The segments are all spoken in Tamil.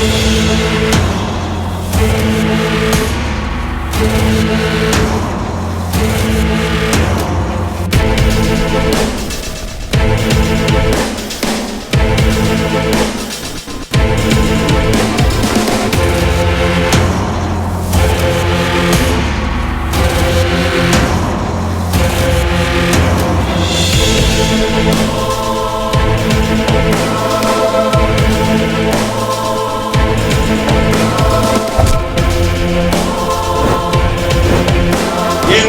We'll be right.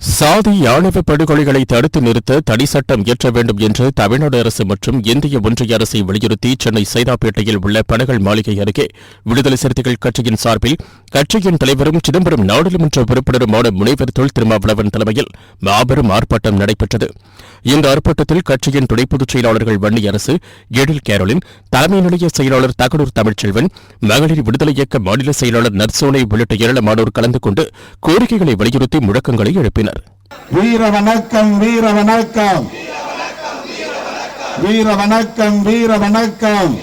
சாதி ஆணவ படுகொலைகளை தடுத்து நிறுத்த தனி சட்டம் இயற்ற வேண்டும் என்று தமிழ்நாடு அரசு மற்றும் இந்திய ஒன்றிய அரசை வலியுறுத்தி சென்னை சைதாப்பேட்டையில் உள்ள பனகல் மாளிகை அருகே விடுதலை சிறுத்தைகள் கட்சியின் சார்பில் கட்சியின் தலைவரும் சிதம்பரம் நாடாளுமன்ற உறுப்பினருமான முனைவர் தொல் திருமாவளவன் தலைமையில் மாபெரும் ஆர்ப்பாட்டம் நடைபெற்றது. இந்த ஆர்ப்பாட்டத்தில் கட்சியின் துணை பொதுச் செயலாளர்கள் வன்னி அரசு எழில் கேரோலின் தலைமை நிலைய செயலாளர் தகடூர் தமிழ்ச்செல்வன் மகளிர் விடுதலை இயக்க மாநில செயலாளர் நர்சோனை உள்ளிட்ட ஏராளமானோர் கலந்து கொண்டு கோரிக்கைகளை வலியுறுத்தி முழக்கங்களை எழுப்பினர். வீர வணக்கம் வீர வணக்கம். வீர வணக்கம் வீர வணக்கம்.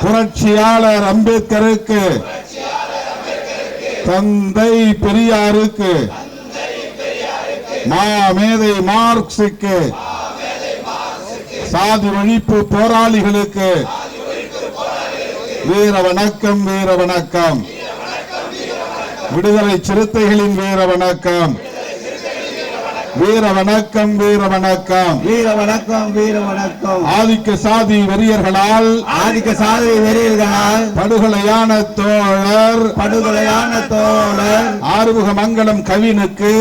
புரட்சியாளர் அம்பேத்கருக்கு. தந்தை பெரியாருக்கு. மாமேதை மார்க்சுக்கு சாதி ஒழிப்பு போராளிகளுக்கு. வீர வணக்கம் வீர வணக்கம். விடுதலை சிறுத்தைகளின் வீர வணக்கம். வீர வணக்கம் வீர வணக்கம் வீர வணக்கம் வீர வணக்கம் ஆதிக்க சாதி வெறியர்களால் ஆதிக்க சாதி வெறியர்களால் படுகொலையான தோழர் படுகொலையான தோழர் ஆறுமுக மங்கலம் கவினுக்கு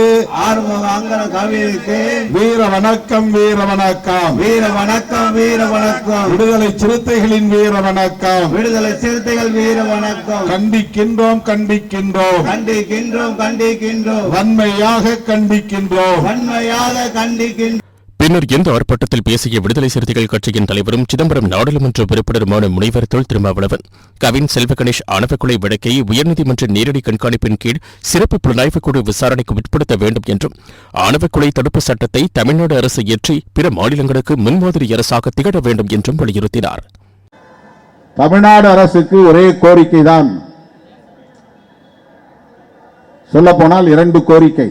ஆறுமுக அங்கன கவிக்கு வீர வணக்கம் வீர வணக்கம் வீர வணக்கம் வீர வணக்கம் விடுதலை சிறுத்தைகளின் வீர வணக்கம் விடுதலை சிறுத்தைகள் வீர வணக்கம் கண்டிக்கின்றோம் கண்டிக்கின்றோம். கண்டிக்கின்றோம் கண்டிக்கின்றோம். வன்மையாக கண்டிக்கின்றோம். வன்மையாக கண்டிக்கின்றோம் பின்னர் இந்த ஆர்ப்பாட்டத்தில் பேசிய விடுதலை சிறுத்தைகள் கட்சியின் தலைவரும் சிதம்பரம் நாடாளுமன்ற உறுப்பினருமான முனைவர் தொல் திருமாவளவன் கவின் செல்வ கணேஷ் வழக்கை உயர்நீதிமன்ற நேரடி கண்காணிப்பின் கீழ் சிறப்பு புலனாய்வு குழு விசாரணைக்கு உட்படுத்த வேண்டும் என்றும் ஆணவ கொலை தடுப்பு சட்டத்தை தமிழ்நாடு அரசு இயற்றி பிற மாநிலங்களுக்கு முன்மாதிரி அரசாக திகழ வேண்டும் என்றும் வலியுறுத்தினார். தமிழ்நாடு அரசுக்கு ஒரே கோரிக்கை தான் சொல்ல போனால் இரண்டு கோரிக்கை.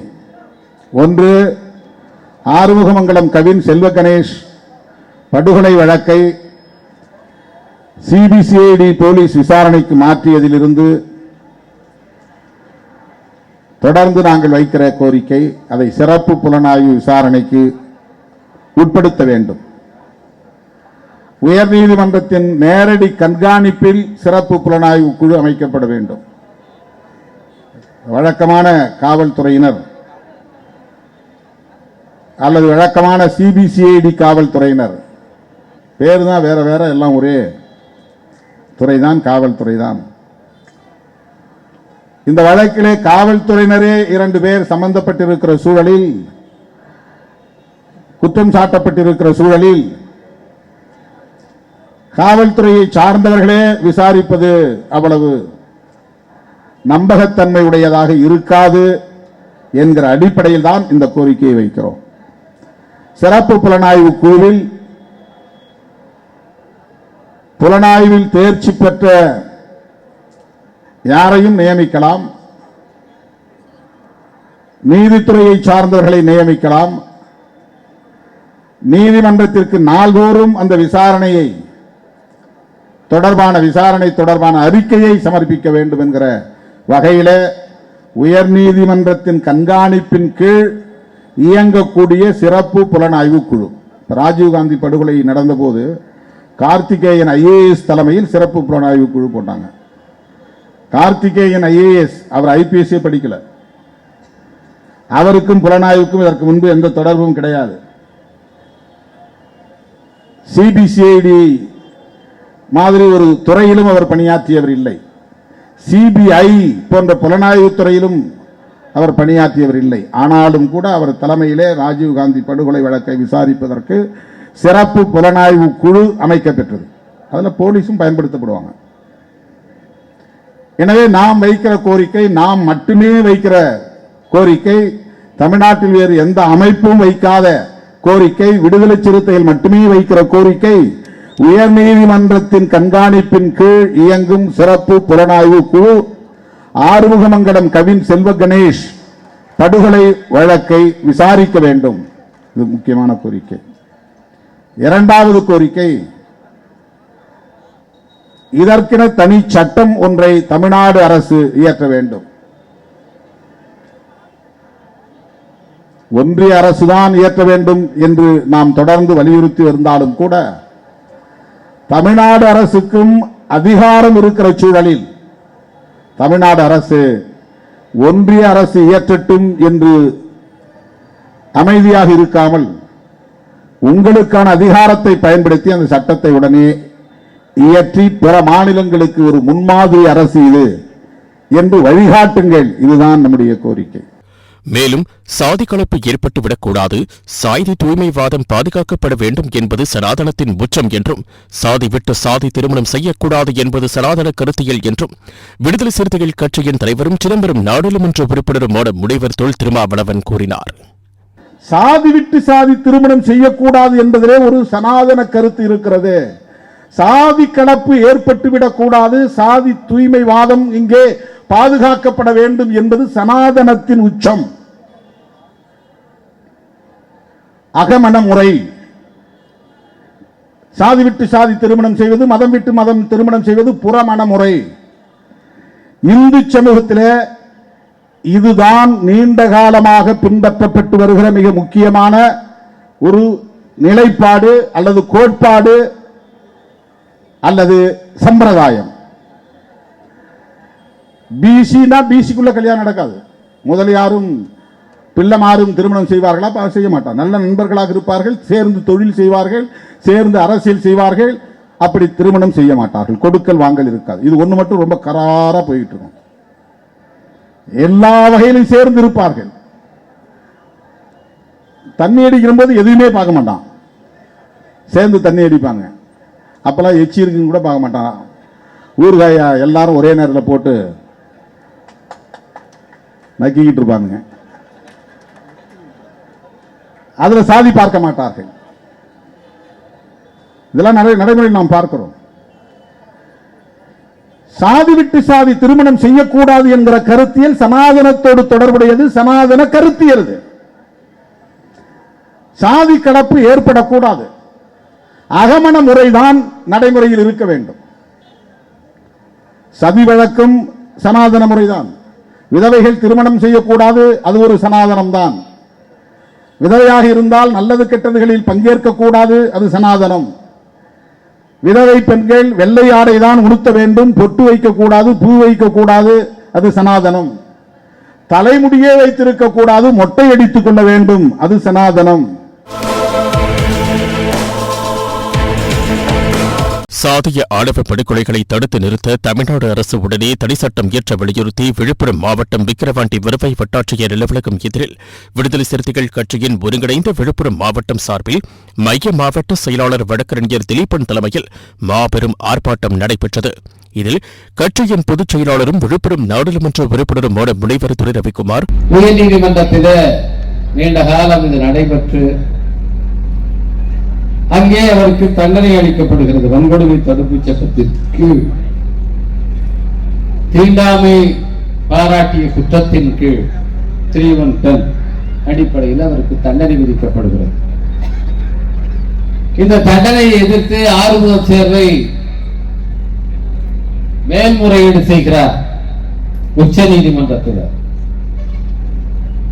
ஒன்று ஆறுமுகமங்கலம் கவின் செல்வ கணேஷ் படுகொலை வழக்கை சிபிசிஐடி போலீஸ் விசாரணைக்கு மாற்றியதிலிருந்து தொடர்ந்து நாங்கள் வைக்கிற கோரிக்கை அதை சிறப்பு புலனாய்வு விசாரணைக்கு உட்படுத்த வேண்டும். உயர்நீதிமன்றத்தின் நேரடி கண்காணிப்பில் சிறப்பு புலனாய்வு குழு அமைக்கப்பட வேண்டும். வழக்கமான காவல்துறையினர் அல்லது வழக்கமான சிபிசிஐடி காவல்துறையினர். பேர் தான் வேற வேற எல்லாம் ஒரே துறைதான் காவல்துறை தான் இந்த வழக்கிலே காவல்துறையினரே இரண்டு பேர் சம்பந்தப்பட்டிருக்கிற சூழலில் குற்றம் சாட்டப்பட்டிருக்கிற சூழலில் காவல்துறையை சார்ந்தவர்களே விசாரிப்பது அவ்வளவு நம்பகத்தன்மை உடையதாக இருக்காது என்கிற அடிப்படையில் தான் இந்த கோரிக்கையை வைக்கிறோம். சிறப்பு புலனாய்வு குழுவில் புலனாய்வில் தேர்ச்சி பெற்ற யாரையும் நியமிக்கலாம். நீதித்துறையை சார்ந்தவர்களை நியமிக்கலாம். நீதிமன்றத்திற்கு நாள்தோறும் அந்த விசாரணையை தொடர்பான விசாரணை தொடர்பான அறிக்கையை சமர்ப்பிக்க வேண்டும் என்கிற வகையில உயர்நீதிமன்றத்தின் கண்காணிப்பின் கீழ் இயங்கக்கூடிய சிறப்பு புலனாய்வு குழு. ராஜீவ்காந்தி படுகொலை நடந்தபோது கார்த்திகேயன் ஐஏஎஸ் தலைமையில் சிறப்பு புலனாய்வு குழு போட்டாங்க. கார்த்திகேயன் ஐஏஎஸ் அவர் ஐபிஎஸ்ஏ படிக்கல. அவருக்கும் புலனாய்வுக்கும் இதற்கு முன்பு எந்த தொடர்பும் கிடையாது. சிபிசிஐடி மாதிரி ஒரு துறையிலும் அவர் பணியாற்றியவர் இல்லை. சிபிஐ போன்ற புலனாய்வு துறையிலும் அவர் பணியாற்றியவர் இல்லை. ஆனாலும் கூட அவர் தலைமையிலே ராஜீவ் காந்தி படுகொலை வழக்கை விசாரிப்பதற்கு சிறப்பு புலனாய்வு குழு அமைக்கப்பெற்றது. அதில் போலீஸும் பயன்படுத்தப்படுவாங்க. எனவே நாம் வைக்கிற கோரிக்கை நாம் மட்டுமே வைக்கிற கோரிக்கை தமிழ்நாட்டில் வேறு எந்த அமைப்பும் வைக்காத கோரிக்கை விடுதலை சிறுத்தைகள் மட்டுமே வைக்கிற கோரிக்கை உயர்நீதிமன்றத்தின் கண்காணிப்பின் கீழ் இயங்கும் சிறப்பு புலனாய்வு குழு ஆறுமுகமங்கலம் கவின் செல்வ கணேஷ் படுகொலை வழக்கை விசாரிக்க வேண்டும். இது முக்கியமான கோரிக்கை. இரண்டாவது கோரிக்கை இதற்கென தனி சட்டம் ஒன்றை தமிழ்நாடு அரசு இயற்ற வேண்டும். ஒன்றிய அரசுதான் இயற்ற வேண்டும் என்று நாம் தொடர்ந்து வலியுறுத்தி இருந்தாலும் கூட தமிழ்நாடு அரசுக்கும் அதிகாரம் இருக்கிற சூழலில் தமிழ்நாடு அரசு ஒன்றிய அரசு இயற்றட்டும் என்று அமைதியாக இருக்காமல் உங்களுக்கான அதிகாரத்தை பயன்படுத்தி அந்த சட்டத்தை உடனே இயற்றி பிற மாநிலங்களுக்கு ஒரு முன்மாதிரி அரசு இது என்று வழிகாட்டுங்கள். இதுதான் நம்முடைய கோரிக்கை. மேலும் சாதி கலப்பு ஏற்பட்டுவிடக்கூடாது சாதி தூய்மைவாதம் பாதுகாக்கப்பட வேண்டும் என்பது சனாதனத்தின் உச்சம் என்றும் சாதி விட்டு சாதி திருமணம் செய்யக்கூடாது என்பது சனாதன கருத்தியல் என்றும் விடுதலை சிறுத்தைகள் கட்சியின் தலைவரும் சிதம்பரம் நாடாளுமன்ற உறுப்பினருமான முனைவர் தொல் திருமாவளவன் கூறினார். சாதி விட்டு சாதி திருமணம் செய்யக்கூடாது என்பதிலே ஒரு சனாதன கருத்து இருக்கிறது. சாதி கலப்பு ஏற்பட்டுவிடக்கூடாது சாதி தூய்மைவாதம் இங்கே பாதுகாக்கப்பட வேண்டும் என்பது சனாதனத்தின் உச்சம். அகமண முறை. சாதி விட்டு சாதி திருமணம் செய்வது மதம் விட்டு மதம் திருமணம் செய்வது புறமண முறை. இந்து சமூகத்திலே இதுதான் நீண்ட காலமாக பின்பற்றப்பட்டு வருகிற மிக முக்கியமான ஒரு நிலைப்பாடு அல்லது கோட்பாடு அல்லது சம்பிரதாயம். பிசினா பிசிக்குள்ள கல்யாணம் நடக்காது. முதலியாரும் பிள்ளைமாரும் திருமணம் செய்வார்களா? செய்ய மாட்டார். நல்ல நண்பர்களாக இருப்பார்கள் சேர்ந்து தொழில் செய்வார்கள் சேர்ந்து அரசியல் செய்வார்கள் அப்படி திருமணம் செய்ய மாட்டார்கள். கொடுக்கல் வாங்கல் இருக்காது. இது ஒண்ணு மட்டும் ரொம்ப கராரா போயிட்டு இருக்கும். எல்லா வகையிலும் சேர்ந்து இருப்பார்கள். தண்ணி அடிக்கும்போது எதுவுமே பார்க்க மாட்டான். சேர்ந்து தண்ணி அடிப்பாங்க. அப்பெல்லாம் எச்சி இருக்குன்னு கூட பார்க்க மாட்டான். ஊறுகாயா எல்லாரும் ஒரே நேரத்தில் போட்டு நக்கிக்கிட்டு இருப்பாங்க அதுல சாதி பார்க்க மாட்டார்கள். இதெல்லாம் நடை நடைமுறையில் நாம் பார்க்கிறோம். சாதி விட்டு சாதி திருமணம் செய்யக்கூடாது என்கிற கருத்தியல் சனாதனத்தோடு தொடர்புடையது சனாதன கருத்தியல் சாதி கலப்பு ஏற்படக்கூடாது. அகமண முறைதான் நடைமுறையில் இருக்க வேண்டும். சதி வழக்கம் சனாதன முறைதான். விதவைகள் திருமணம் செய்யக்கூடாது அது ஒரு சனாதனம் தான் விதவையாக இருந்தால் நல்லது கெட்டதுகளில் பங்கேற்க கூடாது அது சனாதனம். விதவை பெண்கள் வெள்ளை ஆடை தான் உடுத்த வேண்டும் பொட்டு வைக்கக்கூடாது பூ வைக்கக்கூடாது அது சனாதனம். தலைமுடியே வைத்திருக்க கூடாது மொட்டை அடித்துக் கொள்ள வேண்டும் அது சனாதனம். சாதிய ஆணவ படுகொலைகளை தடுத்து நிறுத்த தமிழ்நாடு அரசு உடனே தனி சட்டம் இயற்ற வலியுறுத்தி விழுப்புரம் மாவட்டம் விக்கிரவாண்டி வருவாய் வட்டாட்சியர் அலுவலகம் எதிரில் விடுதலை சிறுத்தைகள் கட்சியின் ஒருங்கிணைந்த விழுப்புரம் மாவட்டம் சார்பில் மைய மாவட்ட செயலாளர் வழக்கறிஞர் திலீபன் தலைமையில் மாபெரும் ஆர்ப்பாட்டம் நடைபெற்றது. இதில் கட்சியின் பொதுச் செயலாளரும் விழுப்புரம் நாடாளுமன்ற உறுப்பினருமான முனைவர் துறை ரவிக்குமார் உயர்நீதிமன்றத்திலே நீண்ட காலம் இது நடைபெற்று அங்கே அவருக்கு தண்டனை அளிக்கப்படுகிறது. வன்கொடுமை தடுப்பு சட்டத்திற்கு தீண்டாமை பாராட்டிய குற்றத்தின் கீழ் த்ரீ ஒன் டென் அடிப்படையில் அவருக்கு தண்டனை விதிக்கப்படுகிறது. இந்த தண்டனையை எதிர்த்து ஆறுமுக சேர்வை மேல்முறையீடு செய்கிறார் உச்ச நீதிமன்றத்தில்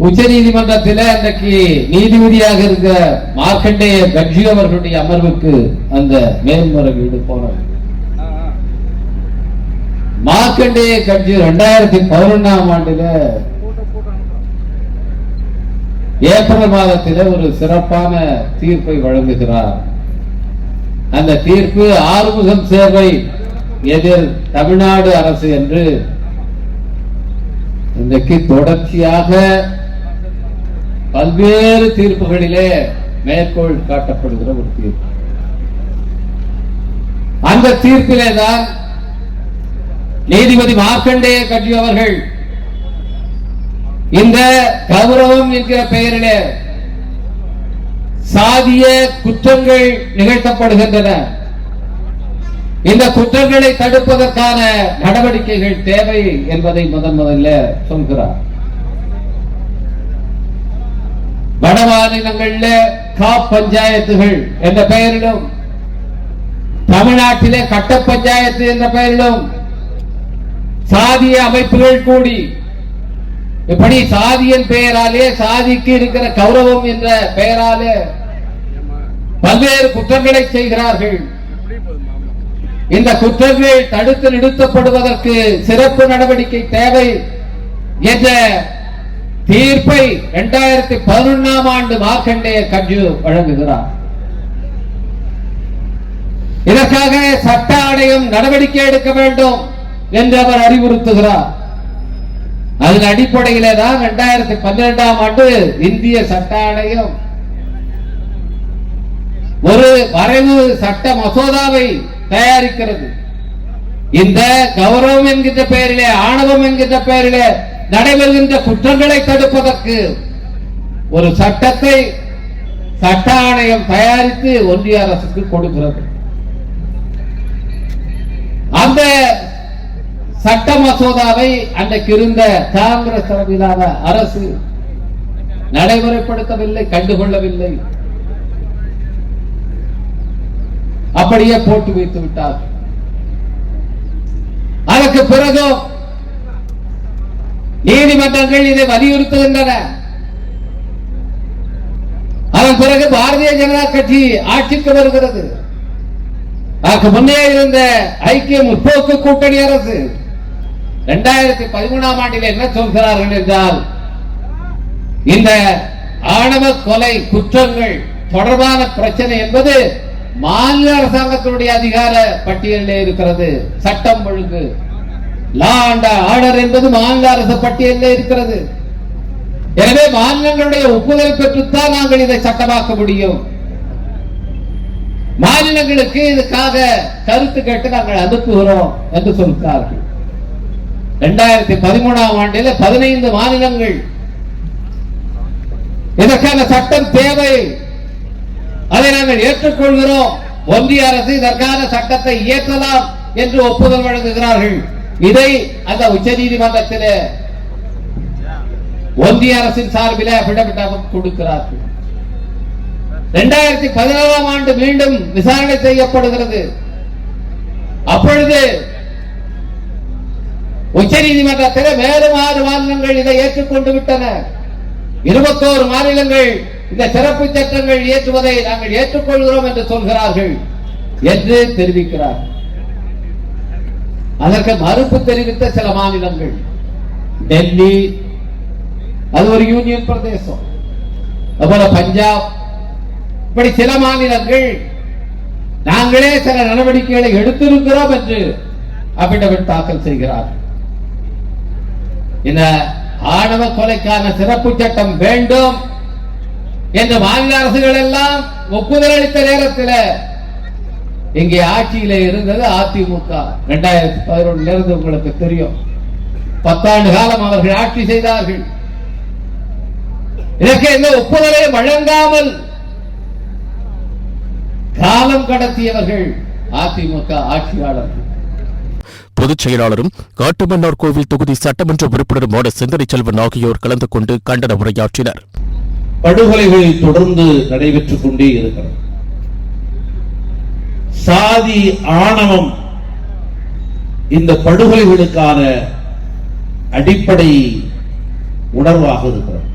உச்ச நீதிமன்றத்தில் இன்றைக்கு நீதிபதியாக இருக்க மார்க்கண்டேய கட்சி அவர்களுடைய அமர்வுக்கு அந்த மேல்முறையீடு போனார் மார்க்கண்டேய கட்சி ரெண்டாயிரத்தி பதினொன்னாம் ஆண்டுல ஏப்ரல் மாதத்தில் ஒரு சிறப்பான தீர்ப்பை வழங்குகிறார். அந்த தீர்ப்பு ஆறுமுகம் சேவை எதிர் தமிழ்நாடு அரசு என்று இன்றைக்கு தொடர்ச்சியாக பல்வேறு தீர்ப்புகளிலே மேற்கோள் காட்டப்படுகிற ஒரு தீர்ப்பு. அந்த தீர்ப்பிலே தான் நீதிபதி மார்க்கண்டேய கட்சி அவர்கள் இந்த கௌரவம் என்கிற பெயரிலே சாதிய குற்றங்கள் நிகழ்த்தப்படுகின்றன. இந்த குற்றங்களை தடுப்பதற்கான நடவடிக்கைகள் தேவை என்பதை முதன் முதல்ல சொல்கிறார். வட காப் பஞ்சாயத்துகள் என்ற பெயரிலும் தமிழ்நாட்டிலே கட்ட பஞ்சாயத்து என்ற பெயரிலும் சாதிய அமைப்புகள் கூடி இப்படி சாதியின் பெயராலே சாதிக்கு இருக்கிற கௌரவம் என்ற பெயராலே பல்வேறு குற்றங்களை செய்கிறார்கள். இந்த குற்றங்கள் தடுத்து நிறுத்தப்படுவதற்கு சிறப்பு நடவடிக்கை தேவை என்ற தீர்ப்பை இரண்டாயிரத்தி பதினொன்னாம் ஆண்டு மார்க்கண்டேய கட்சி வழங்குகிறார். இதற்காக சட்ட ஆணையம் நடவடிக்கை எடுக்க வேண்டும் என்று அவர் அறிவுறுத்துகிறார். அதன் அடிப்படையிலே தான் இரண்டாயிரத்தி பன்னிரெண்டாம் ஆண்டு இந்திய சட்ட ஆணையம் ஒரு வரைவு சட்ட மசோதாவை தயாரிக்கிறது. இந்த கௌரவம் என்கின்ற பெயரிலே ஆணவம் என்கின்ற பெயரிலே நடைபெறுகின்ற குற்றங்களை தடுப்பதற்கு ஒரு சட்டத்தை சட்ட ஆணையம் தயாரித்து ஒன்றிய அரசுக்கு கொடுக்கிறது. அந்த சட்ட மசோதாவை அன்றைக்கு இருந்த காங்கிரஸ் தலைமையிலான அரசு நடைமுறைப்படுத்தவில்லை கண்டுகொள்ளவில்லை. அப்படியே போட்டு வைத்து விட்டார். அதற்கு பிறகும் நீதிமன்றங்கள் இதை வலியுறுத்துகின்றன. அதன் பிறகு பாரதிய ஜனதா கட்சி ஆட்சிக்கு வருகிறது. அதற்கு முன்னே இருந்த ஐக்கிய முற்போக்கு கூட்டணி அரசு இரண்டாயிரத்தி பதிமூணாம் ஆண்டில் என்ன சொல்கிறார்கள் என்றால் இந்த ஆணவ கொலை குற்றங்கள் தொடர்பான பிரச்சனை என்பது மாநில அரசாங்கத்தினுடைய அதிகார பட்டியலில் இருக்கிறது. சட்டம் ஒழுங்கு லா அண்ட் ஆர்டர் என்பது மாநில அரசு பட்டியலில் இருக்கிறது. எனவே மாநிலங்களுடைய ஒப்புதல் பெற்றுத்தான் நாங்கள் இதை சட்டமாக்க முடியும். மாநிலங்களுக்கு இதுக்காக கருத்து கேட்டு நாங்கள் அனுப்புகிறோம் என்று சொல்கிறார்கள். இரண்டாயிரத்தி பதிமூணாம் ஆண்டில் பதினைந்து மாநிலங்கள் இதற்கான சட்டம் தேவை. அதை நாங்கள் ஏற்றுக்கொள்கிறோம். ஒன்றிய அரசு இதற்கான சட்டத்தை இயற்றலாம் என்று ஒப்புதல் வழங்குகிறார்கள். இதை அந்த உச்ச நீதிமன்றத்தில் ஒன்றிய அரசின் சார்பில் கொடுக்கிறார்கள். இரண்டாயிரத்தி பதினேழாம் ஆண்டு மீண்டும் விசாரணை செய்யப்படுகிறது. அப்பொழுது உச்ச நீதிமன்றத்தில் மேலும் ஆறு மாநிலங்கள் இதை ஏற்றுக்கொண்டு விட்டன. இருபத்தோரு மாநிலங்கள் இந்த சிறப்பு சட்டங்கள் இயற்றுவதை நாங்கள் ஏற்றுக்கொள்கிறோம் என்று சொல்கிறார்கள் என்று தெரிவிக்கிறார்கள். அதற்கு மறுப்பு தெரிவித்த சில மாநிலங்கள். டெல்லி அது ஒரு யூனியன் பிரதேசம். அதுபோல பஞ்சாப். இப்படி சில மாநிலங்கள் நாங்களே சில நடவடிக்கைகளை எடுத்திருக்கிறோம் என்று அபிடவிட் தாக்கல் செய்கிறார் இந்த ஆணவ கொலைக்கான சிறப்பு சட்டம் வேண்டும் என்று மாநில அரசுகள் எல்லாம் ஒப்புதல் அளித்த நேரத்தில் இங்கே ஆட்சியில இருந்தது அதிமுக. இரண்டாயிரத்தி பதினொன்னுல இருந்து உங்களுக்கு தெரியும். பத்தாண்டு காலம் அவர்கள் ஆட்சி செய்தார்கள். இதற்கு எந்த ஒப்புதலை வழங்காமல் காலம் கடத்தியவர்கள் அதிமுக ஆட்சியாளர்கள். பொதுச் செயலாளரும் காட்டுமன்னார் கோவில் தொகுதி சட்டமன்ற உறுப்பினருமான சிந்தனை செல்வன் ஆகியோர் கலந்து கொண்டு கண்டன உரையாற்றினர். படுகொலைகள் தொடர்ந்து நடைபெற்றுக் கொண்டே இருக்கிறது. சாதி ஆணவம் இந்த படுகொலைகளுக்கான அடிப்படை உணர்வாக இருக்கிறது.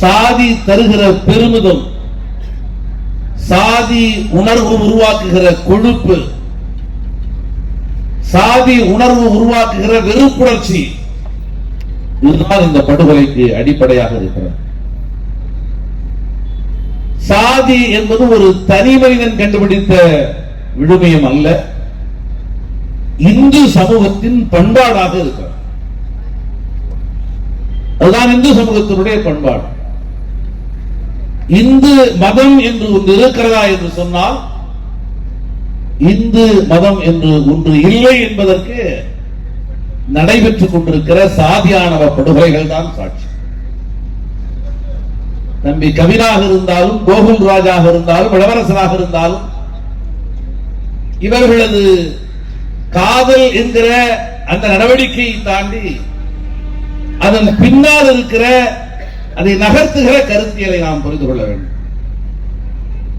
சாதி தருகிற பெருமிதம் சாதி உணர்வு உருவாக்குகிற கொழுப்பு சாதி உணர்வு உருவாக்குகிற வெறுப்புணர்ச்சி இதுதான் இந்த படுகொலைக்கு அடிப்படையாக இருக்கிறது. சாதி என்பது ஒரு தனி மனிதன் கண்டுபிடித்த விழுமியம் அல்ல. இந்து சமூகத்தின் பண்பாடாக இருக்கிறது. அதுதான் இந்து சமூகத்தினுடைய பண்பாடு. இந்து மதம் என்று ஒன்று இருக்கிறதா என்று சொன்னால் இந்து மதம் என்று ஒன்று இல்லை என்பதற்கு நடைபெற்றுக் கொண்டிருக்கிற சாதியானவ படுகொலைகள் தான் சாட்சி. தம்பி கவினாக இருந்தாலும் கோகுல் ராஜாக இருந்தாலும் இளவரசனாக இருந்தாலும் இவர்களது காதல் என்கிற அந்த நடவடிக்கையை தாண்டி அதன் பின்னால் இருக்கிற அதை நகர்த்துகிற கருத்தியலை நாம் புரிந்து கொள்ள வேண்டும்.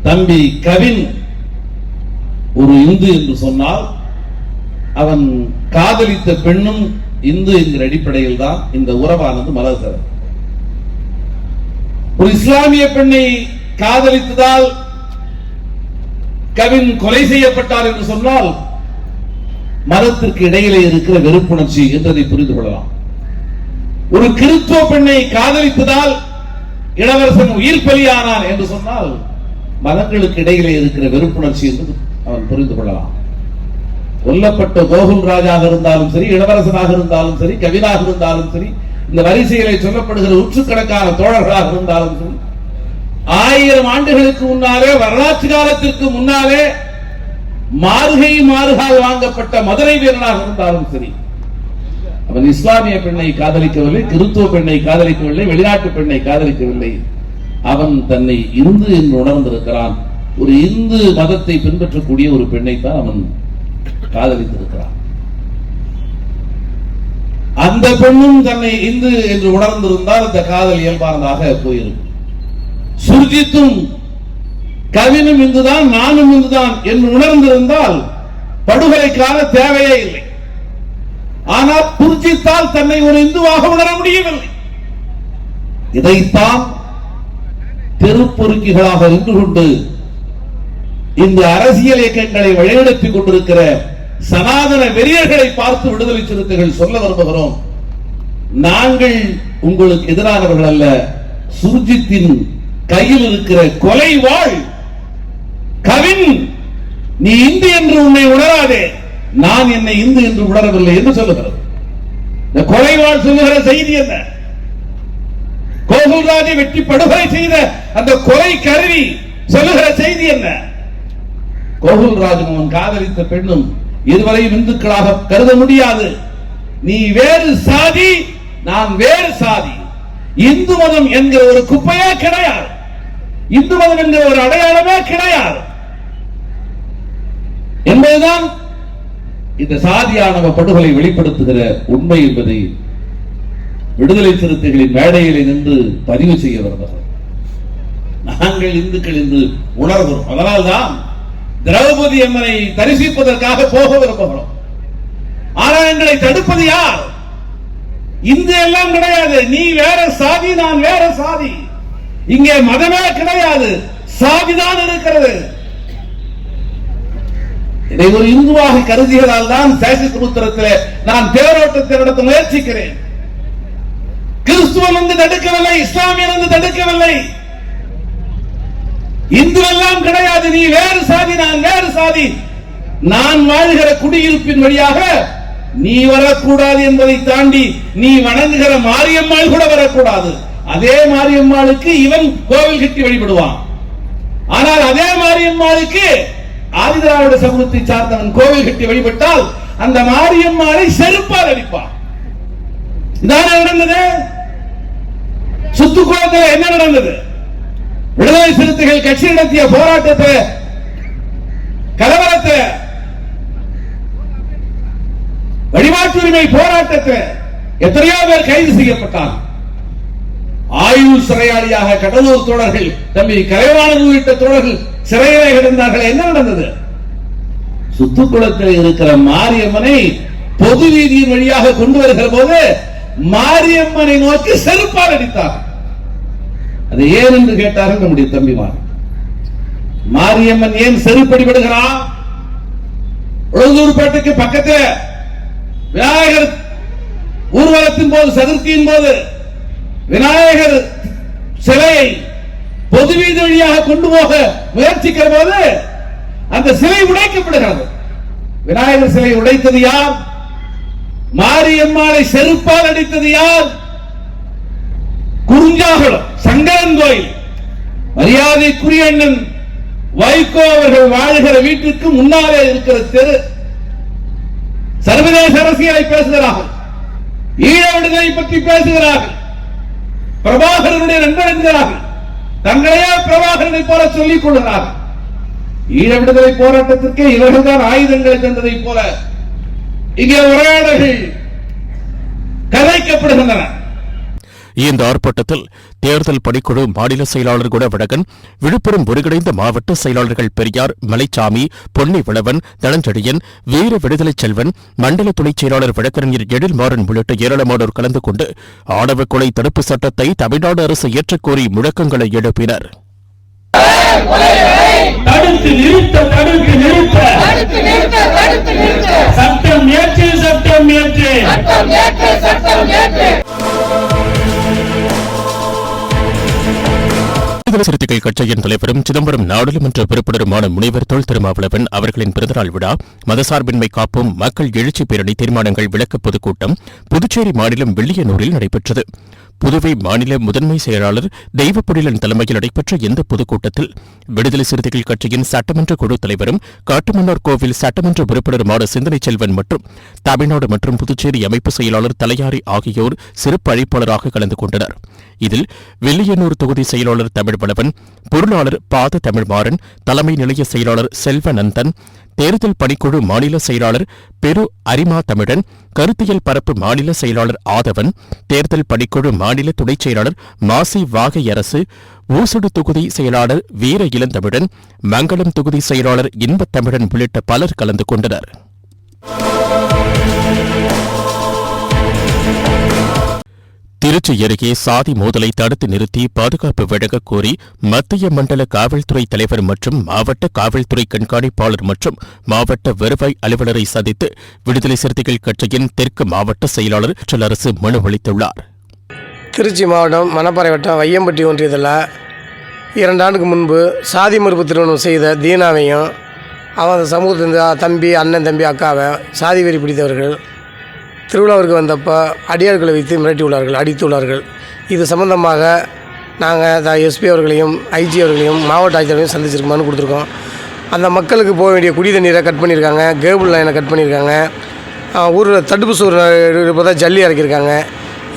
தம்பி கவின் ஒரு இந்து என்று சொன்னால் அவன் காதலித்த பெண்ணும் இந்து என்கிற அடிப்படையில் தான் இந்த உறவானது மலர்கிறது. ஒரு இஸ்லாமிய பெண்ணை காதலித்ததால் கவின் கொலை செய்யப்பட்டார் என்று சொன்னால் மதத்திற்கு இடையிலே இருக்கிற வெறுப்புணர்ச்சி என்றதை புரிந்து கொள்ளலாம். ஒரு கிறிஸ்துவ பெண்ணை காதலித்ததால் இளவரசன் உயிர் பலியானான் என்று சொன்னால் மதங்களுக்கு இடையிலே இருக்கிற வெறுப்புணர்ச்சி என்று அவன் புரிந்து கொள்ளலாம். கொல்லப்பட்ட கோகுல் ராஜாக இருந்தாலும் சரி இளவரசனாக இருந்தாலும் சரி கவினாக இருந்தாலும் சரி இந்த வரிசைகளை சொல்லப்படுகிற நூற்றுக்கணக்கான தோழர்களாக இருந்தாலும் ஆயிரம் ஆண்டுகளுக்கு முன்னாலே வரலாற்று காலத்திற்கு முன்னாலே மாறுகை மாறுகால் வாங்கப்பட்ட மதுரை வீரனாக இருந்தாலும் சரி அவன் இஸ்லாமிய பெண்ணை காதலிக்கவில்லை கிறிஸ்துவ பெண்ணை காதலிக்கவில்லை வெளிநாட்டு பெண்ணை காதலிக்கவில்லை. அவன் தன்னை இந்து என்று உணர்ந்திருக்கிறான். ஒரு இந்து மதத்தை பின்பற்றக்கூடிய ஒரு பெண்ணை தான் அவன் காதலித்திருக்கிறான். அந்த பெண்ணும் தன்னை இந்து என்று உணர்ந்திருந்தால் அந்த காதல் இயல்பானதாக போயிருக்கும். சுர்ஜித்தும் கவினும் இந்துதான் நானும் இந்துதான் என்று உணர்ந்திருந்தால் படுகொலைக்கான தேவையே இல்லை. ஆனால் புர்ஜித்தால் தன்னை ஒரு இந்துவாக உணர முடியவில்லை. இதைத்தான் தெருப்பொறுக்கிகளாக நின்று கொண்டு இந்த அரசியல் இயக்கங்களை வழிநடத்திக் கொண்டிருக்கிற சனாதன வெறியர்களை பார்த்து விடுதலை சிறுத்தைகள் சொல்ல விரும்புகிறோம். நாங்கள் உங்களுக்கு எதிரானவர்கள் அல்ல. சுர்ஜித்தின் கையில் இருக்கிற கொலை வாழ். கவின் நீ இந்து என்று உன்னை உணராதே. நான் என்னை இந்து என்று உணரவில்லை என்று சொல்லுகிறது. இந்த கொலை வாழ் சொல்லுகிற செய்தி என்ன? கோகுல்ராஜை வெட்டி படுகொலை செய்த அந்த கொலை கருவி சொல்லுகிற செய்தி என்ன? கோகுல்ராஜும் அவன் காதலித்த பெண்ணும் இதுவரையும் இந்துக்களாக கருத முடியாது. நீ வேறு சாதி நான் வேறு சாதி. இந்து மதம் என்கிற ஒரு குப்பையே கிடையாது. இந்து மதம் என்கிற ஒரு அடையாளமே கிடையாது. என்பதுதான் இந்த சாதியானவ படுகொலை வெளிப்படுத்துகிற உண்மை என்பதை விடுதலை சிறுத்தைகளின் மேடையில் நின்று பதிவு செய்ய விரும்புகிறோம். நாங்கள் இந்துக்கள் என்று உணர்கிறோம். அதனால்தான் திரௌபதி அம்மனை தரிசிப்பதற்காக போக விரும்புகிறோம். ஆனால் எங்களை தடுப்பது யார்? இந்து எல்லாம் கிடையாது. நீ வேற சாதி நான் வேற சாதி. இங்கே மதமே கிடையாது. சாதிதான் இருக்கிறது. இதை ஒரு இந்துவாக கருதியதால் தான் சேஷசமுத்திரத்தில் நான் தேரோட்டத்தை நடத்த முயற்சிக்கிறேன். கிறிஸ்துவன் வந்து தடுக்கவில்லை இஸ்லாமியன் வந்து தடுக்கவில்லை. இந்துவெல்லாம் கிடையாது நீ வேறு சாதி நான் வேறு சாதி. நான் வாழ்கிற குடியிருப்பின் வழியாக நீ வரக்கூடாது என்பதை தாண்டி நீ வணங்குகிற மாரியம்மாள் கூட வரக்கூடாது. அதே மாரியம்மாளுக்கு இவன் கோவில் கட்டி வழிபடுவான். ஆனால் அதே மாரியம்மாளுக்கு ஆதிதிராவிட சமூகத்தை சார்ந்தவன் கோவில் கட்டி வழிபட்டால் அந்த மாரியம்மாளை செருப்பால் அடிப்பான். இதான நடந்தது? சுத்துக்குளத்தில் என்ன நடந்தது? விடுதலை சிறுத்தைகள் கட்சி நடத்திய போராட்டத்தை கலவரத்தை வழிபாட்டுரிமை போராட்டத்தை எத்தனையோ பேர் கைது செய்யப்பட்டார் ஆயுள் சிறையாளியாக கடலூர் தோழர்கள் தம்பி கலைவாணர் உள்ளிட்ட தோழர்கள் சிறையிலே கிடந்தார்கள் என்ன நடந்தது? சுத்துக்குளத்தில் இருக்கிற மாரியம்மனை பொது வீதியின் வழியாக கொண்டு வருகிற போது மாரியம்மனை நோக்கி செருப்பால் அடித்தார் அது ஏன் என்று கேட்டார்கள் நம்முடைய தம்பிமார். மாரியம்மன் ஏன் செருப்படி விடுகிறான் உழந்தூர்பேட்டைக்கு பக்கத்து விநாயகர் ஊர்வலத்தின் போது சதுர்த்தியின் போது விநாயகர் சிலையை பொது வீதி வழியாக கொண்டு போக முயற்சிக்கிற போது அந்த சிலை உடைக்கப்படுகிறது. விநாயகர் சிலை உடைத்தது யார்? மாரியம்மாளை செருப்பால் அடித்தது யார்? குறிஞ்சாகுளம் சங்கரன் கோயில் மரியாதைக்குரிய அண்ணன் வைகோ அவர்கள் வாழ்கிற வீட்டிற்கு முன்னாலே இருக்கிற தெரு. சர்வதேச அரசியலை பேசுகிறார்கள். ஈழ விடுதலை பற்றி பேசுகிறார்கள். பிரபாகரனுடைய நண்பர் என்கிறார்கள். தங்களையே பிரபாகரனை போல சொல்லிக் கொள்கிறார்கள். ஈழ விடுதலை போராட்டத்திற்கே இவர்கள் தான் ஆயுதங்களை தந்ததை போல இங்கே உரையாடல்கள் கதைக்கப்படுகின்றன. இந்த ஆர்ப்பாட்டத்தில் தேர்தல் பணிக்குழு மாநில செயலாளர் குணவழகன் விழுப்புரம் ஒருங்கிணைந்த மாவட்ட செயலாளர்கள் பெரியார் மலைச்சாமி பொன்னி விளவன் தனஞ்செழியன் வீர விடுதலை செல்வன் மண்டல துணைச் செயலாளர் வழக்கறிஞர் எழில்மாறன் உள்ளிட்ட ஏராளமானோர் கலந்து கொண்டு ஆணவ கொலை தடுப்பு சட்டத்தை தமிழ்நாடு அரசு ஏற்றக்கோரி முழக்கங்களை எழுப்பினர். தடுத்து நிறுத்த தடுத்து நிறுத்த. சட்டம் ஏற்று சட்டம் ஏற்று. விடுதலை சிறுத்தைகள் கட்சியின் தலைவரும் சிதம்பரம் நாடாளுமன்ற உறுப்பினருமான முனைவர் தொல் திருமாவளவன் அவர்களின் பிறந்தநாள் விழா மதசார்பின்மை காப்பும் மக்கள் எழுச்சி பேரணி தீர்மானங்கள் விளக்க பொதுக்கூட்டம் புதுச்சேரி மாநிலம் வெள்ளியனூரில் நடைபெற்றது. புதுவை மாநில முதன்மை செயலாளர் தெய்வப்பொழிலன் தலைமையில் நடைபெற்ற இந்த பொதுக்கூட்டத்தில் விடுதலை சிறுத்தைகள் கட்சியின் சட்டமன்ற குழு தலைவரும் காட்டுமன்னார் கோவில் சட்டமன்ற உறுப்பினருமான சிந்தனை செல்வன் மற்றும் தமிழ்நாடு மற்றும் புதுச்சேரி அமைப்பு செயலாளர் தலையாரி ஆகியோர் சிறப்பு அழைப்பாளராக கலந்து கொண்டனர். இதில் வெள்ளியனூர் தொகுதி செயலாளர் தமிழ்வளவன் பொருளாளர் பாத தமிழ்மாறன் தலைமை நிலைய செயலாளர் செல்வநந்தன் தேர்தல் பணிக்குழு மாநில செயலாளர் பெரு அரிமா தமிழன் கருத்தியல் பரப்பு மாநில செயலாளர் ஆதவன் தேர்தல் பணிக்குழு மாநில துணைச் செயலாளர் மாசி வாகையரசு ஊசுடு தொகுதி செயலாளர் வீர இளந்தமிழன் மங்களம் தொகுதி செயலாளர் இன்பத்தமிழன் உள்ளிட்ட பலர் கலந்து கொண்டனர். திருச்சி அருகே சாதி மோதலை தடுத்து நிறுத்தி பாதுகாப்பு வழங்கக் கோரி மத்திய மண்டல காவல்துறை தலைவர் மற்றும் மாவட்ட காவல்துறை கண்காணிப்பாளர் மற்றும் மாவட்ட வருவாய் அலுவலரை சந்தித்து விடுதலை சிறுத்தைகள் கட்சியின் தெற்கு மாவட்ட செயலாளர் அரசு மனு அளித்துள்ளார். திருச்சி மாவட்டம் மணப்பாறை வட்டம் வையம்பட்டி ஒன்றியத்தில் இரண்டு ஆண்டுக்கு முன்பு சாதி மறுப்பு திருமணம் செய்த தீனாவையும் அவன் சமூகத்தின் தம்பி அண்ணன் தம்பி அக்காவை சாதி வெறி பிடித்தவர்கள் திருவிழாவிற்கு வந்தப்போ அடியார்களை வைத்து மிரட்டி உள்ளார்கள் அடித்து அடித்துள்ளார்கள் இது சம்பந்தமாக நாங்கள் எஸ்பி அவர்களையும் ஐஜி அவர்களையும் மாவட்ட ஆட்சியர்களையும் சந்திச்சிருக்கோம்னு கொடுத்துருக்கோம். அந்த மக்களுக்கு போக வேண்டிய குடி தண்ணீரை கட் பண்ணியிருக்காங்க கேபிள் லைனை கட் பண்ணியிருக்காங்க. ஊரில் தடுப்பு சூறு இருப்பதாக ஜல்லி இறக்கியிருக்காங்க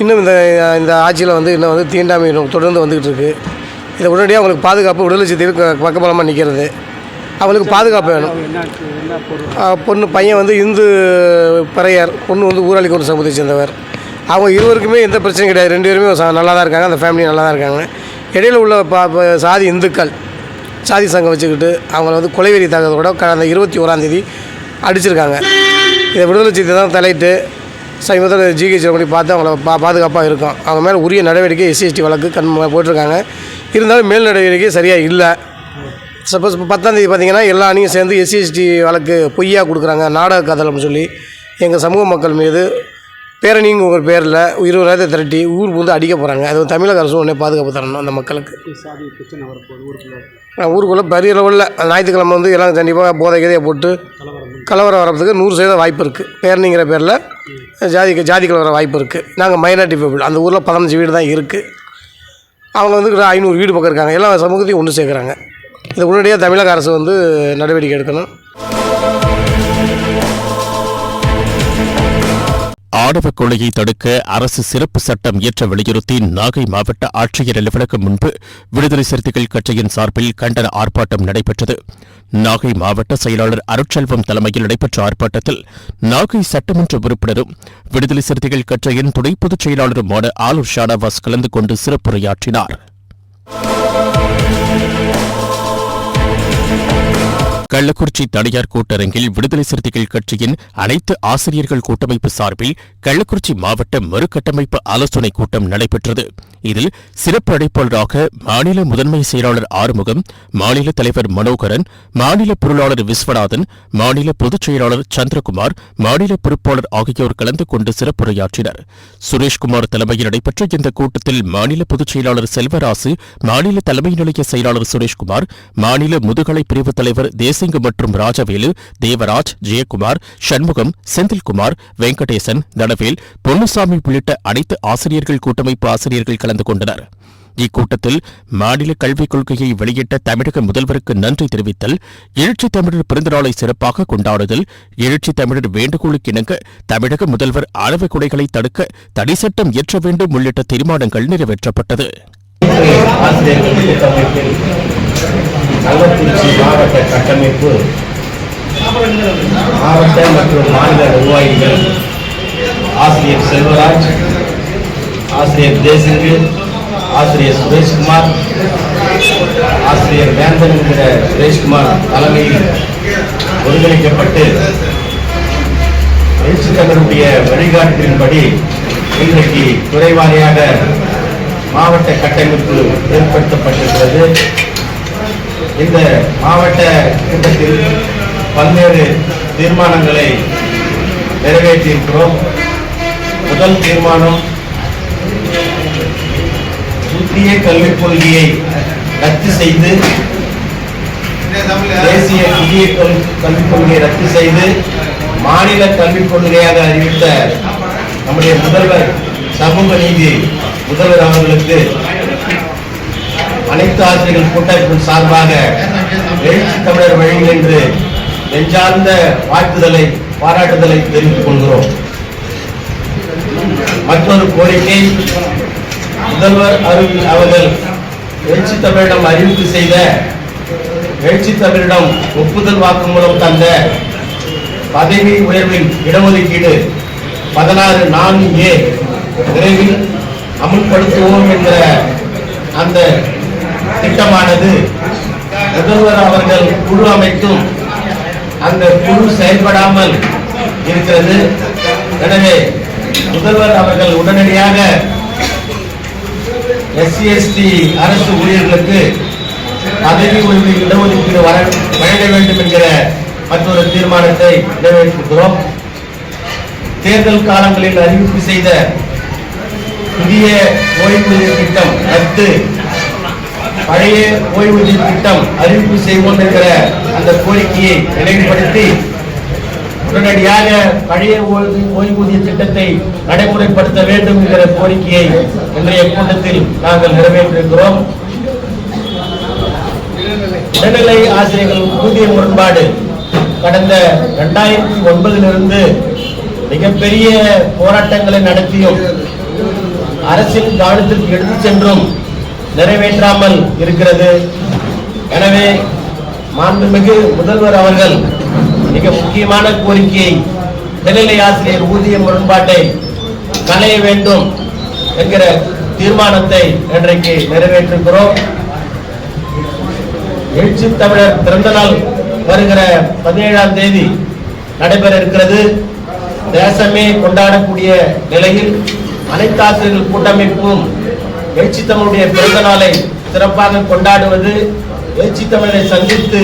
இன்னும் இந்த இந்த ஆட்சியில் வந்து இன்னும் வந்து தீண்டாமை தொடர்ந்து வந்துக்கிட்டு இருக்குது இதை உடனடியாக அவங்களுக்கு பாதுகாப்பு விடுதலை சிறுத்தைகள் பக்கபலமாக நிற்கிறது அவங்களுக்கு பாதுகாப்பு வேணும். பொண்ணு பையன் வந்து இந்து பறையர். பொண்ணு வந்து ஊராளி கொண்டு சமூகத்தை சேர்ந்தவர். அவங்க இருவருக்குமே எந்த பிரச்சனையும் கிடையாது. ரெண்டு பேருமே நல்லா தான் இருக்காங்க. அந்த ஃபேமிலி நல்லா தான் இருக்காங்க. இடையில உள்ள பா சாதி இந்துக்கள் சாதி சங்கம் வச்சுக்கிட்டு அவங்கள வந்து கொலைவெறி தாக்கத்தோட கடந்த இருபத்தி ஓராந்தேதி அடிச்சிருக்காங்க. இதை விடுதலை செய்தி தான் தலையிட்டு சமீபத்தில் ஜிஹெச் கொண்டு பார்த்து அவங்கள பா பாதுகாப்பாக இருக்கும். அவங்க மேலே உரிய நடவடிக்கை எஸ்சிஎஸ்டி வழக்கு கண் போட்டிருக்காங்க. இருந்தாலும் மேல் நடவடிக்கை சரியாக இல்லை. சப்போஸ் இப்போ பத்தாந்தேதி பார்த்தீங்கன்னா எல்லா அணியும் சேர்ந்து எஸ்சிஎஸ்டி வழக்கு பொய்யா கொடுக்குறாங்க. நாடக கதலம்னு சொல்லி எங்கள் சமூக மக்கள் மீது பேரணிங்க ஒரு பேரில் இருபதாயிரத்தை திரட்டி ஊர் வந்து அடிக்க போகிறாங்க அது தமிழக அரசும் உடனே பாதுகாப்பு தரணும் அந்த மக்களுக்கு. ஊருக்குள்ளே பெரிய லெவலில் ஞாயிற்றுக்கிழமை வந்து எல்லாம் கண்டிப்பாக போதை கதையை போட்டு கலவரம் வரதுக்கு நூறு சதவீதம் வாய்ப்பு இருக்குது பேரணிங்கிற பேரில் ஜாதி ஜாதி கலவரம் வாய்ப்பு இருக்குது நாங்கள் மைனாரிட்டி பீப்புள் அந்த ஊரில் பதினஞ்சு வீடு தான் இருக்குது அவங்க வந்து ஐநூறு வீடு பக்கம் இருக்காங்க. எல்லா சமூகத்தையும் ஒன்று சேர்க்குறாங்க. இது உடனடியாக தமிழக அரசு வந்து நடவடிக்கை எடுக்கணும். ஆடவ கொலையை தடுக்க அரசு சிறப்பு சட்டம் இயற்ற வலியுறுத்தி நாகை மாவட்ட ஆட்சியர் அலுவலகம் முன்பு விடுதலை சிறுத்தைகள் கட்சியின் சார்பில் கண்டன ஆர்ப்பாட்டம் நடைபெற்றது. நாகை மாவட்ட செயலாளர் அருட்செல்வம் தலைமையில் நடைபெற்ற ஆர்ப்பாட்டத்தில் நாகை சட்டமன்ற உறுப்பினரும் விடுதலை சிறுத்தைகள் கட்சியின் துணை பொதுச் செயலாளருமான ஆலூர் ஷானவாஸ் கலந்து கொண்டு சிறப்புரையாற்றினார். கள்ளக்குறிச்சி தனியார் கூட்டரங்கில் விடுதலை சிறுத்தைகள் கட்சியின் அனைத்து ஆசிரியர்கள் கூட்டமைப்பு சார்பில் கள்ளக்குறிச்சி மாவட்ட மறுகட்டமைப்பு ஆலோசனைக் கூட்டம் நடைபெற்றது. இதில் சிறப்பு அழைப்பாளராக மாநில முதன்மை செயலாளர் ஆறுமுகம் மாநில தலைவர் மனோகரன் மாநில பொருளாளர் விஸ்வநாதன் மாநில பொதுச் செயலாளர் சந்திரகுமார் மாநில பொறுப்பாளர் ஆகியோர் கலந்து கொண்டு சிறப்புரையாற்றினர். சுரேஷ்குமார் தலைமையில் நடைபெற்ற இந்த கூட்டத்தில் மாநில பொதுச் செயலாளர் செல்வராசு மாநில தலைமை நிலைய செயலாளர் சுரேஷ்குமார் மாநில முதுகலை பிரிவு தலைவர் தேசிங்கு மற்றும் ராஜவேலு தேவராஜ் ஜெயக்குமார் சண்முகம் செந்தில்குமார் வெங்கடேசன் தனவேல் பொன்னுசாமி உள்ளிட்ட அனைத்து ஆசிரியர்கள் கூட்டமைப்பு ஆசிரியர்கள் கலந்து கொண்டனர். இக்கூட்டத்தில் மாநில கல்விக் கொள்கையை வெளியிட்ட தமிழக முதல்வருக்கு நன்றி தெரிவித்தல் எழுச்சி தமிழர் பிறந்தநாளை சிறப்பாக கொண்டாடுதல் எழுச்சி தமிழர் வேண்டுகோளுக்கு இணங்க தமிழக முதல்வர் அளவு கொடைகளை தடுக்க தடை சட்டம் இயற்ற வேண்டும் உள்ளிட்ட தீர்மானங்கள் நிறைவேற்றப்பட்டது. கள்ளக்குறிச்சி மாவட்ட கட்டமைப்பு. மாவட்ட மற்றும் மாநில நிர்வாகிகள் ஆசிரியர் செல்வராஜ் ஆசிரியர் தேசிங்கு ஆசிரியர் சுரேஷ்குமார் ஆசிரியர் வேந்தன் என்கிற சுரேஷ்குமார் தலைமையில் ஒருங்கிணைக்கப்பட்டு நகருடைய வழிகாட்டின்படி இன்றைக்கு துறைவாரியாக மாவட்ட கட்டமைப்பு ஏற்படுத்தப்பட்டிருக்கிறது. இந்த மாவட்ட கூட்டத்தில் பல்வேறு தீர்மானங்களை நிறைவேற்றியிருக்கிறோம். முதல் தீர்மானம் புதிய கல்விக் கொள்கையை ரத்து செய்து தேசிய புதிய கல்விக் கொள்கையை ரத்து செய்து மாநில கல்விக் கொள்கையாக அறிவித்த நம்முடைய முதல்வர் சமூக நீதி முதல்வர் அவர்களுக்கு அனைத்து ஆசிரியர்கள் கூட்டமைப்பின் சார்பாக எழுச்சி தமிழர் வழியில் என்று நெஞ்சார்ந்த வாழ்த்துதலை பாராட்டுதலை தெரிவித்துக் கொள்கிறோம். மற்றொரு கோரிக்கை முதல்வர் அருள் அவர்கள் எழுச்சி தமிழிடம் அறிவிப்பு செய்த எழுச்சி தமிழிடம் ஒப்புதல் வாக்கு மூலம் தந்த பதவி உயர்வின் இடஒதுக்கீடு பதினாறு நான்கு ஏ விரைவில் அமுல்படுத்துவோம் என்ற அந்த திட்டமானது. முதல்வர் அவர்கள் குழு அமைத்தும் அந்த குழு செயல்படாமல் இருக்கிறது. எனவே முதல்வர் அவர்கள் உடனடியாக எஸ்சிஎஸ்டி அரசு ஊழியர்களுக்கு பதவி உரிமை இடஒதுக்கீடு வர- வழங்க வேண்டும் என்கிற மற்றொரு தீர்மானத்தை நிறைவேற்றுகிறோம். தேர்தல் காலங்களில் அறிவிப்பு செய்த புதிய ஓய்வூதிய திட்டம் ரத்து பழைய ஓய்வூதிய திட்டம் அறிவிப்பு செய்வோம் என்கிற அந்த கோரிக்கையை நினைவுபடுத்தி உடனடியாக பழைய ஓய்வு- ஓய்வூதிய திட்டத்தை நடைமுறைப்படுத்த வேண்டும் என்கிற கோரிக்கையை இன்றைய கூட்டத்தில் நாங்கள் நிறைவேற்றிருக்கிறோம். இடைநிலை ஆசிரியர்கள் ஊதிய முரண்பாடு கடந்த இரண்டாயிரத்தி ஒன்பதிலிருந்து மிகப்பெரிய போராட்டங்களை நடத்தியும் அரசின் கவனத்திற்கு எடுத்துச் சென்றும் நிறைவேற்றாமல் இருக்கிறது. எனவே மாண்புமிகு முதல்வர் அவர்கள் மிக முக்கியமான கோரிக்கையை இடைநிலை ஆசிரியர் ஊதிய முரண்பாட்டை களைய வேண்டும் என்கிற தீர்மானத்தை இன்றைக்கு நிறைவேற்றுகிறோம். எழுச்சி தமிழர் பிறந்த நாள் வருகிற பதினேழாம் தேதி நடைபெற இருக்கிறது. தேசமே கொண்டாடக்கூடிய நிலையில் அனைத்து ஆசிரியர்கள் கூட்டமைப்பும் எழுச்சி தமிழுடைய பிறந்த நாளை சிறப்பாக கொண்டாடுவது எழுச்சி தமிழை சந்தித்து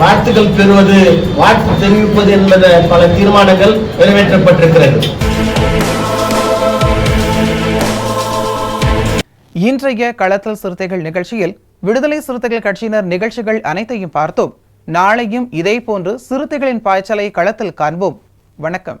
வாழ்த்துக்கள் பெறுவது வாழ்த்து தெரிவிப்பது என்பத பல தீர்மானங்கள் நிறைவேற்றப்பட்டிருக்கிறது. இன்றைய களத்தல் சிறுத்தைகள் நிகழ்ச்சியில் விடுதலை சிறுத்தைகள் கட்சியினர் நிகழ்ச்சிகள் அனைத்தையும் பார்த்தோம். நாளையும் இதேபோன்று சிறுத்தைகளின் பாய்ச்சலை களத்தில் காண்போம். வணக்கம்.